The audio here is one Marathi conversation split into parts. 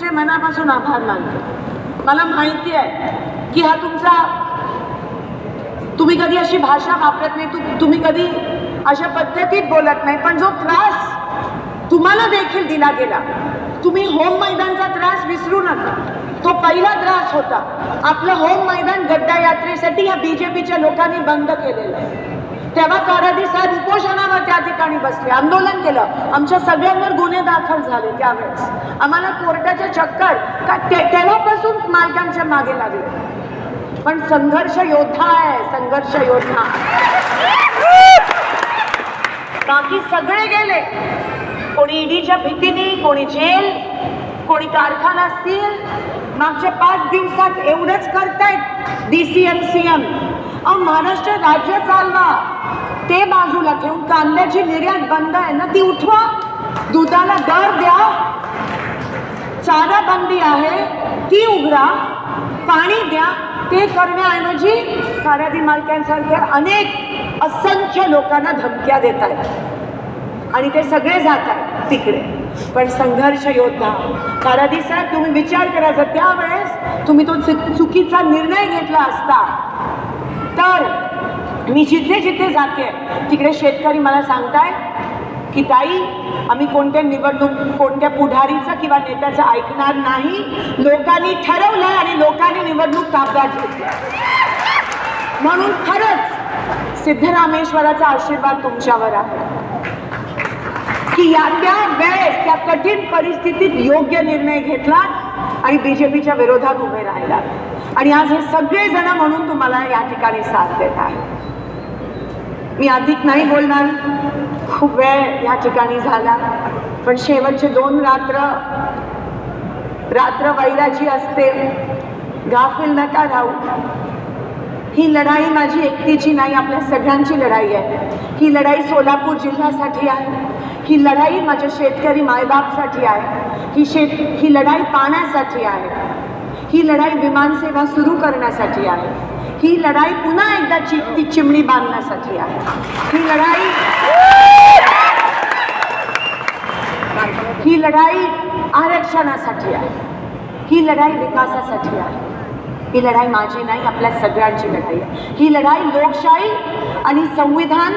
तुमचे मनापासून आभार मानतो. मला माहिती आहे की हा तुमचा तुम्ही कधी अशी भाषा वापरत नाही तू तुम्ही कधी अशा पद्धतीत बोलत नाही पण जो त्रास तुम्हाला देखील दिला गेला तुम्ही होम मैदानचा त्रास विसरू नका. तो पहिला त्रास होता. आपलं होम मैदान गड्डा यात्रेसाठी या बीजेपीच्या लोकांनी बंद केलेलं आहे. तेव्हा कारादी साहेब उपोषणावर त्या ठिकाणी बसले. आंदोलन केलं. आमच्या सगळ्यांवर गुन्हे दाखल झाले त्यावेळेस. आम्हाला कोर्टाच्या चक्कर का ते- तेव्हापासून मालकांच्या मागे लागले. पण संघर्ष योद्धा आहे संघर्ष योद्धा. बाकी सगळे गेले. कोणी ईडीच्या भीतीने कोणी जेल कोणी कारखाना सील. मागच्या पाच दिवसात एवढंच करतायत. D C M C M अहो महाराष्ट्र राज्य चालवा. ते बाजूला ठेवून कांद्याची निर्यात बंद आहे ना ती उठवा. दुधाला दर द्या. चारा बंदी आहे ती उघडा. पाणी द्या ते करण्याऐवजी कारादी मालक्यांसारख्या अनेक असंख्य लोकांना धमक्या देत आहेत आणि ते सगळे जात आहेत तिकडे. पण संघर्ष योद्धा. कारादी साहेब तुम्ही विचार करायचा त्यावेळेस तुम्ही तो चुकीचा निर्णय घेतला असता तर मी जिथे जिथे जाते तिकडे शेतकरी मला सांगताय की ताई आम्ही कोणत्या निवडणूक कोणत्या पुढारीचं किंवा नेत्याचं ऐकणार नाही. लोकांनी ठरवलं आणि लोकांनी निवडणूक ताब्यात घेतली म्हणून खरंच सिद्धरामेश्वराचा आशीर्वाद तुमच्यावर आहे. की या त्या वेळेस त्या कठीण परिस्थितीत योग्य निर्णय घेतला आणि बीजेपीच्या विरोधात उभे राहिला आणि आज हे सगळेजण म्हणून तुम्हाला या ठिकाणी साथ देत आहे. मी अधिक नाही बोलणार. खूप वेळ या ठिकाणी झाला. पण शेवटचे दोन रात्र रात्र वैराची असते. गाफील नका राहू. ही लढाई माझी एकटीची नाही आपल्या सगळ्यांची लढाई आहे. ही लढाई सोलापूर जिल्ह्यासाठी आहे. ही लढाई माझ्या शेतकरी मायबापसाठी आहे. ही शेत ही लढाई पाण्यासाठी आहे. ही लढाई विमानसेवा सुरू करण्यासाठी आहे. ही लढाई पुन्हा एकदा चि ती चिमणी बांधण्यासाठी आहे. ही लढाई ही लढाई आरक्षणासाठी आहे. ही लढाई विकासासाठी आहे. ही लढाई माझी नाही आपल्या सगळ्यांची लढाई आहे. ही लढाई लोकशाही आणि संविधान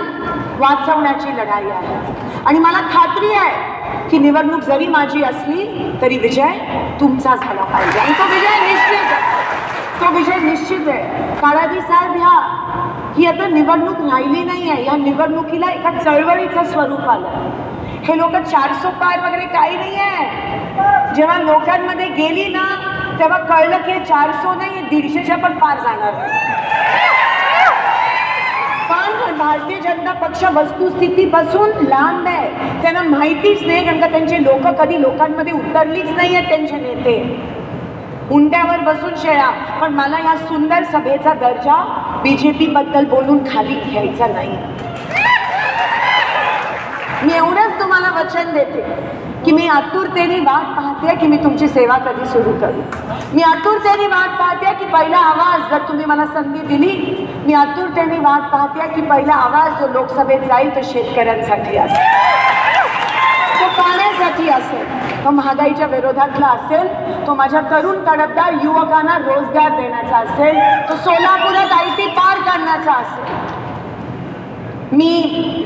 वाचवण्याची लढाई आहे. आणि मला खात्री आहे की निवडणूक जरी माझी असली तरी विजय तुमचा झाला पाहिजे. आणि तो विजय निश्चित आहे. तो विजय निश्चित आहे. काळाजी साहेब ह्या ही आता निवडणूक राहिली नाही आहे. या निवडणुकीला एका चळवळीचं स्वरूप आलं. हे लोक चारसो पार वगैरे काही नाही आहे. जेव्हा लोकांमध्ये गेली ना तेव्हा कळलं की हे चारसो नाही दीडशेच्या पण पार जाणार भारतीय जनता पक्ष वस्तुस्थितीपासून लांब आहे. त्यांना माहितीच नाही कारण का त्यांचे लोक कधी लोकांमध्ये उतरलीच नाही आहेत त्यांचे नेते. उंड्यावर बसून शेळा. पण मला या सुंदर सभेचा दर्जा बी जे पीबद्दल बोलून खाली घ्यायचा नाही. मी एवढं तुम्हाला वचन देते की मी आतुरतेने वाट पाहते की मी तुमची सेवा कधी सुरू करू. मी आतुरतेने वाट पाहते की पहिला आवाज जर तुम्ही मला संधी दिली मी आतुरतेने वाट पाहते की पहिला आवाज जो लोकसभेत जाईल तो शेतकऱ्यांसाठी असेल. तो पाण्यासाठी असेल. तो महागाईच्या विरोधातला असेल. तो माझ्या तरुण तडफदार युवकांना रोजगार देण्याचा असेल. तो सोलापुरात आयटी पार करण्याचा असेल. मी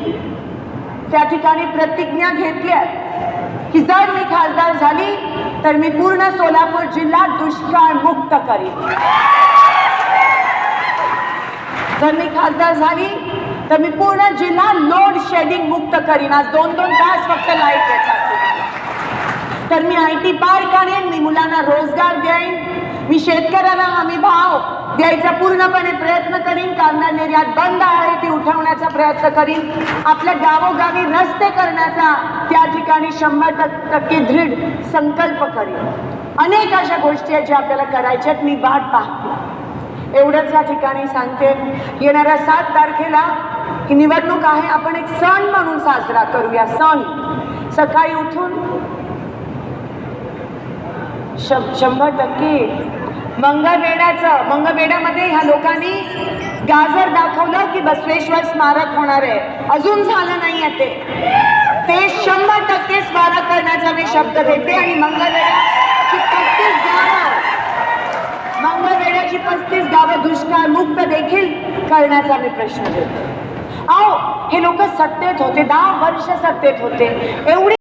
त्या ठिकाणी प्रतिज्ञा घेतली आहे की जर मी खासदार झाली तर मी पूर्ण सोलापूर जिल्हा दुष्काळ मुक्त करीन. जर मी खासदार झाली तर मी पूर्ण जिल्हा लोड शेडिंग मुक्त करीन. आज दोन दोन तास फक्त लाइट येतात. तर मी आय टी पार्क आणेन मी मुलांना रोजगार देईन. मी शेतकऱ्यांना हमी भाव द्यायचा पूर्णपणे प्रयत्न करीन कांदा निर्यात बंद आहे ती उठवण्याचा प्रयत्न करीन. आपल्या गावोगावी रस्ते करण्याचा त्या ठिकाणी शंभर टक्के दृढ संकल्प करीन. अनेक अशा गोष्टी आहेत ज्या आपल्याला करायच्या आहेत मी वाट पाहते. एवढंच या ठिकाणी सांगते. येणाऱ्या सात तारखेला ही निवडणूक आहे आपण एक सण म्हणून साजरा करूया. सण. सकाळी उठून शंभर टक्के मंगळवेड्याचं मंगळवेड्यामध्ये ह्या लोकांनी गाजर दाखवलं की बसवेश्वर स्मारक होणार आहे. अजून झालं नाही आहे ते. ते शंभर टक्के स्मारक करण्याचा मी शब्द देते आणि मंगळवेड्याची पस्तीस गावं दुष्काळ पस्तीस देखील करण्याचा मी प्रश्न देते. आओ हे लोक सत्तेत होते दहा वर्ष सत्तेत होते. एवढी